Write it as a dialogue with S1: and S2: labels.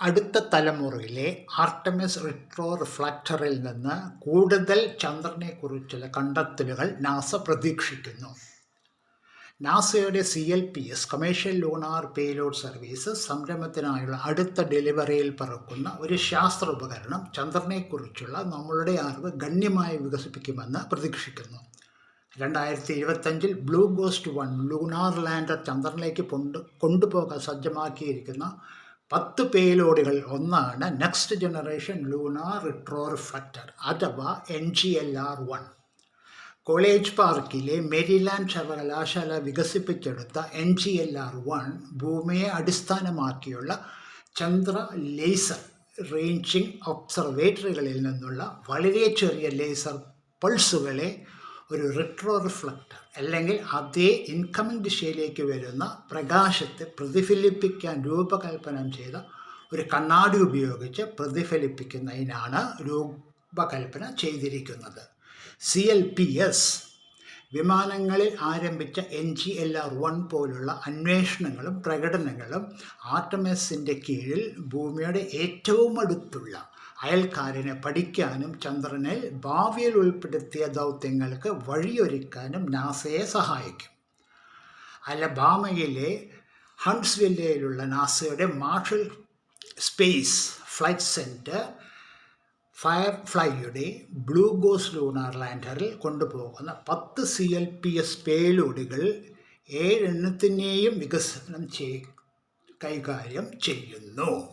S1: അടുത്ത തലമുറയിലെ Artemis retro റിഫ്ലക്ടറിൽ നിന്ന് കൂടുതൽ ചന്ദ്രനെക്കുറിച്ചുള്ള കണ്ടെത്തലുകൾ നാസ പ്രതീക്ഷിക്കുന്നു. നാസയുടെ C L P S commercial lunar payload service സംരംഭത്തിനായുള്ള അടുത്ത ഡെലിവറിയിൽ പറക്കുന്ന ഒരു ശാസ്ത്ര ഉപകരണം ചന്ദ്രനെക്കുറിച്ചുള്ള നമ്മളുടെ അറിവ് ഗണ്യമായി വികസിപ്പിക്കുമെന്ന് പ്രതീക്ഷിക്കുന്നു. രണ്ടായിരത്തി ഇരുപത്തഞ്ചിൽ Blue Ghost one lunar lander ചന്ദ്രനിലേക്ക് കൊണ്ടു കൊണ്ടുപോകാൻ സജ്ജമാക്കിയിരിക്കുന്ന പത്ത് പേലോഡുകൾ ഒന്നാണ് next generation lunar retro reflector അഥവാ N G L R one. College പാർക്കിലെ മെരിലാൻഡ് സർവകലാശാല വികസിപ്പിച്ചെടുത്ത N G L R one ഭൂമിയെ അടിസ്ഥാനമാക്കിയുള്ള ചന്ദ്ര ലേസർ റേഞ്ചിങ് ഒബ്സർവേറ്ററികളിൽ നിന്നുള്ള വളരെ ചെറിയ ലേസർ പൾസുകളെ ഒരു റിട്രോ റിഫ്ലക്ടർ അല്ലെങ്കിൽ അതേ ഇൻകമിംഗ് ദിശയിലേക്ക് വരുന്ന പ്രകാശത്തെ പ്രതിഫലിപ്പിക്കാൻ രൂപകൽപ്പന ചെയ്ത ഒരു കണ്ണാടി ഉപയോഗിച്ച് പ്രതിഫലിപ്പിക്കുന്നതിനാണ് രൂപകൽപ്പന ചെയ്തിരിക്കുന്നത്. സി എൽ പി എസ് വിമാനങ്ങളിൽ ആരംഭിച്ച N G L R one പോലുള്ള അന്വേഷണങ്ങളും പ്രകടനങ്ങളും ആർട്ടമെസിന്റെ കീഴിൽ ഭൂമിയുടെ ഏറ്റവും അടുത്തുള്ള അയൽക്കാരനെ പഠിക്കാനും ചന്ദ്രനെ ഭാവിയിൽ ഉൾപ്പെടുത്തിയ ദൗത്യങ്ങൾക്ക് വഴിയൊരുക്കാനും നാസയെ സഹായിക്കും. അലബാമയിലെ ഹൺസ്വില്ലയിലുള്ള നാസയുടെ മാർഷൽ സ്പേസ് ഫ്ലൈറ്റ് സെന്റർ ഫയർ ഫ്ലൈയുടെ ബ്ലൂ ഗോസ് ലൂണാർ ലാൻഡറിൽ കൊണ്ടുപോകുന്ന പത്ത് സി എൽ പി എസ് പേലോഡുകൾ ഏഴെണ്ണത്തിനെയും വികസനം ചെയ് കൈകാര്യം ചെയ്യുന്നു.